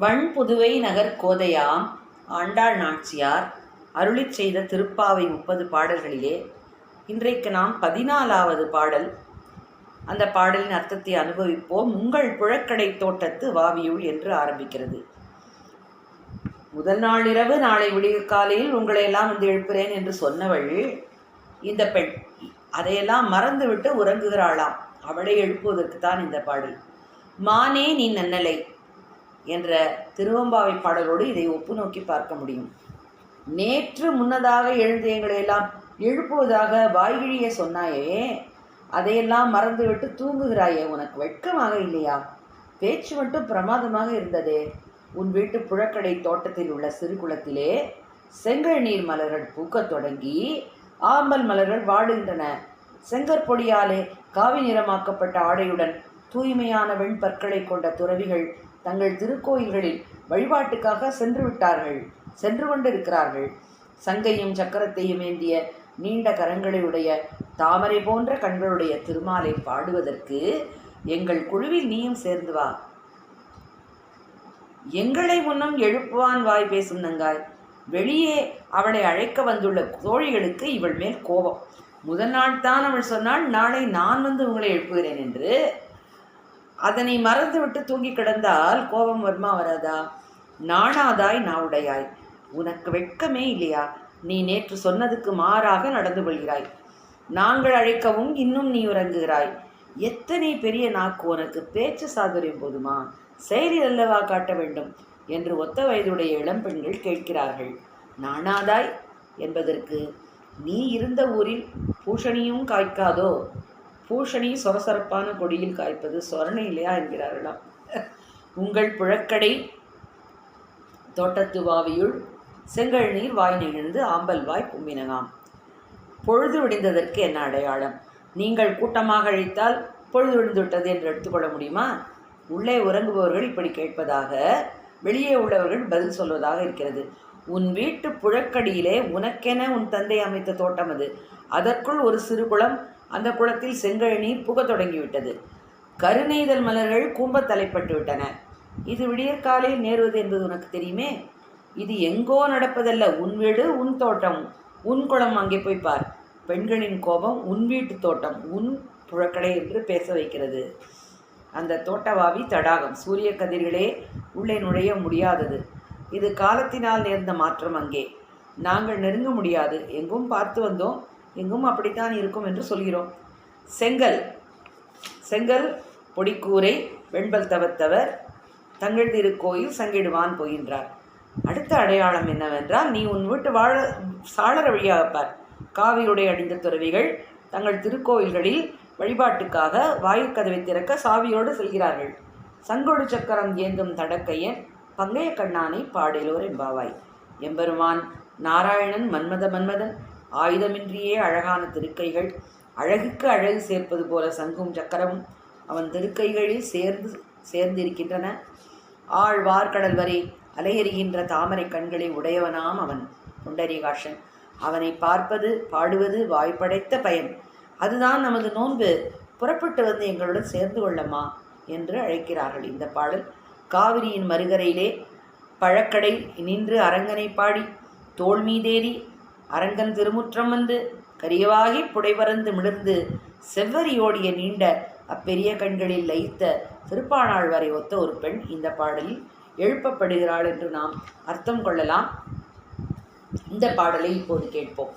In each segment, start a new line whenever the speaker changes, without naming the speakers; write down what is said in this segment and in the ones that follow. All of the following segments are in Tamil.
வண்புதுவை நகர் கோதையாம் ஆண்டாள் நாச்சியார் அருளிச் செய்த திருப்பாவை முப்பது பாடல்களிலே இன்றைக்கு நாம் பதினாலாவது பாடல். அந்த பாடலின் அர்த்தத்தை அனுபவிப்போம். உங்கள் புழக்கடை தோட்டத்து வாவியுள் என்று ஆரம்பிக்கிறது. முதல் நாள் இரவு நாளை விடிய காலையில் உங்களை எல்லாம் வந்து எழுப்புறேன் என்று சொன்னவள் இந்த பெண். அதையெல்லாம் மறந்துவிட்டு உறங்குகிறாளாம். அவளை எழுப்புவதற்கு தான் இந்த பாடல். மானே நீ நன்னலை. என்ற திருவம்பாவை பாடலோடு இதை ஒப்பு நோக்கி பார்க்க முடியும். நேற்று முன்னதாக எழுந்து எங்களை எல்லாம் எழுப்புவதாக வாய்கிழிய சொன்னாயே அதையெல்லாம் மறந்துவிட்டு தூங்குகிறாயே உனக்கு வெட்கமாக இல்லையா? பேச்சு மட்டும் பிரமாதமாக இருந்ததே. உன் வீட்டு புழக்கடை தோட்டத்தில் உள்ள சிறு குளத்திலே செங்கல் நீர் மலர்கள் பூக்கத் தொடங்கி ஆம்பல் மலர்கள் வாடுகின்றன செங்கற்பொடியாலே காவி நிறமாக்கப்பட்ட ஆடையுடன் தூய்மையான வெண்பற்களை கொண்ட துறவிகள் தங்கள் திருக்கோயில்களில் வழிபாட்டுக்காக சென்று விட்டார்கள் சென்று கொண்டிருக்கிறார்கள். சங்கையும் சக்கரத்தையும் ஏந்திய நீண்ட கரங்களை உடைய தாமரை போன்ற கண்களுடைய திருமாலை பாடுவதற்கு எங்கள் குழுவில் நீயும் சேர்ந்து வா. எங்களை முன்னும் எழுப்புவான் வாய் பேசும் நங்காய். வெளியே அவளை அழைக்க வந்துள்ள தோழிகளுக்கு இவள் மேல் கோபம். முதல் நாள் தான் அவள் சொன்னால் நாளை நான் வந்து உங்களை எழுப்புகிறேன் என்று அதனை மறந்துவிட்டு தூங்கி கிடந்தால் கோபம் வருமா வராதா? நாணாதாய் நாவுடையாய். உனக்கு வெட்கமே இல்லையா? நீ நேற்று சொன்னதுக்கு மாறாக நடந்து கொள்கிறாய். நாங்கள் அழைக்கவும் இன்னும் நீ உறங்குகிறாய். எத்தனை பெரிய நாக்கு உனக்கு பேச்சு சாதுரியம் போதுமா? செயலில் அல்லவா காட்ட வேண்டும்? என்று ஒத்த வயதுடைய இளம்பெண்கள் கேட்கிறார்கள். நாணாதாய் என்பதற்கு நீ இருந்த ஊரில் பூஷணியும் காய்க்காதோ? பூஷணி சொரசொரப்பான கொடியில் காய்ப்பது சொரணை இல்லையா என்கிறார்களாம் உங்கள் புழக்கடை தோட்டத்து வாவியுள் செங்கல் நீர் வாய் நெகிழ்ந்து ஆம்பல் வாய் கும்பினகாம் பொழுது விடிந்ததற்கு என்ன அடையாளம்? நீங்கள் கூட்டமாக அழைத்தால் பொழுது விழுந்துவிட்டது என்று எடுத்துக்கொள்ள முடியுமா? உள்ளே உறங்குபவர்கள் இப்படி கேட்பதாக வெளியே உள்ளவர்கள் பதில் சொல்வதாக இருக்கிறது. உன் வீட்டு புழக்கடியிலே உனக்கென உன் தந்தை அமைத்த தோட்டம் அது. அதற்குள் ஒரு சிறு குளம் அந்த குளத்தில் செங்கழ நீர் புகத் தொடங்கிவிட்டது. கருநெய்தல் மலர்கள் கூம்பத் தலைப்பட்டு விட்டன இது விடியற்காலையில் நேருவது என்பது உனக்கு தெரியுமே? இது எங்கோ நடப்பதல்ல. உன் வீடு உன் தோட்டம். உன் குளம் அங்கே போய் பார். பெண்களின் கோபம் உன் வீட்டு தோட்டம் உன் புழக்கடை என்று பேச வைக்கிறது. அந்த தோட்டவாவி தடாகம். சூரிய கதிர்களே உள்ளே நுழைய முடியாதது. இது காலத்தினால் நேர்ந்த மாற்றம் அங்கே. நாங்கள் நெருங்க முடியாது. எங்கும் பார்த்து வந்தோம். எங்கும் அப்படித்தான் இருக்கும் என்று சொல்கிறோம். செங்கல். செங்கல் பொடிக்கூரை வெண்பல் தவத்தவர் தங்கள் திருக்கோயில் சங்கிடுவான் போகின்றார். அடுத்த அடையாளம் என்னவென்றால் நீ உன் வீட்டு வாழ சாளர வழியாக பார் காவியுடை அணிந்த துறவிகள் தங்கள் திருக்கோயில்களில் வழிபாட்டுக்காக வாயுக்கதவை திறக்க சாவியோடு செல்கிறார்கள். சங்கொடு சக்கரம் ஏந்தும் தடக்கையன் பங்கைய கண்ணானை பாடலோர் எம்பாவாய் எம்பெருமான் நாராயணன் மன்மத மன்மதன் ஆயுதமின்றியே அழகான திருக்கைகள். அழகுக்கு அழகு சேர்ப்பது போல சங்கும் சக்கரமும் அவன் திருக்கைகளில் சேர்ந்து சேர்ந்திருக்கின்றன. ஆழ்வார்கடல் வரை அலையெறிகின்ற தாமரை கண்களை உடையவனாம் அவன் புண்டரீகாஷன் அவனை பார்ப்பது பாடுவது வாய்ப்படைத்த பயன். அதுதான் நமது நோன்பு. புறப்பட்டு வந்து எங்களுடன் சேர்ந்து கொள்ளம்மா என்று அழைக்கிறார்கள் இந்த பாடல். காவிரியின் மறுகரையிலே பழக்கடை நின்று அரங்கனை பாடி தோல் மீதேறி அரங்கன் திருமுற்றம் வந்து கரியவாகி புடைபறந்து மிளர்ந்து செவ்வரியோடிய நீண்ட அப்பெரிய கண்களில் லயித்த திருப்பாணாள் வரை ஒத்த ஒரு பெண் இந்த பாடலில் எழுப்பப்படுகிறாள் என்று நாம் அர்த்தம் கொள்ளலாம். இந்த பாடலை இப்போது கேட்போம்.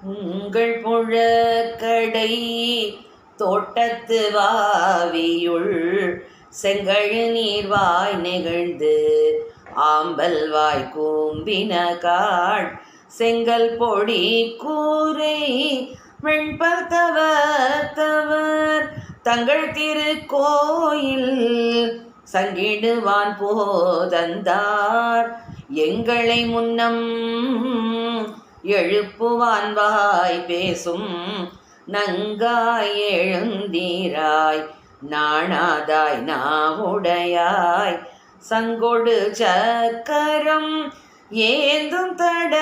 உங்கள் புழக்கடை தோட்டத்து வாவியுள் செங்கழ் நீர்வாய் நெகிழ்ந்து ஆம்பல் வாய் கூம்பின காட் செங்கல் பொடி கூரை வெண்பல் தவர் தங்கள் திருக்கோயில் சங்கிடுவான் போதந்தார். எங்களை முன்னம் எழுப்புவான் வாய் பேசும் நங்காய் எழுந்தீராய். நாணாதாய் நாவுடையாய். சங்கொடு சக்கரம் ஏந்தும் தட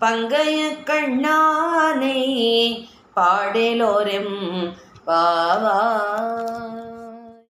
பங்கைய கண்ணானை பாடலோரெம் பாவா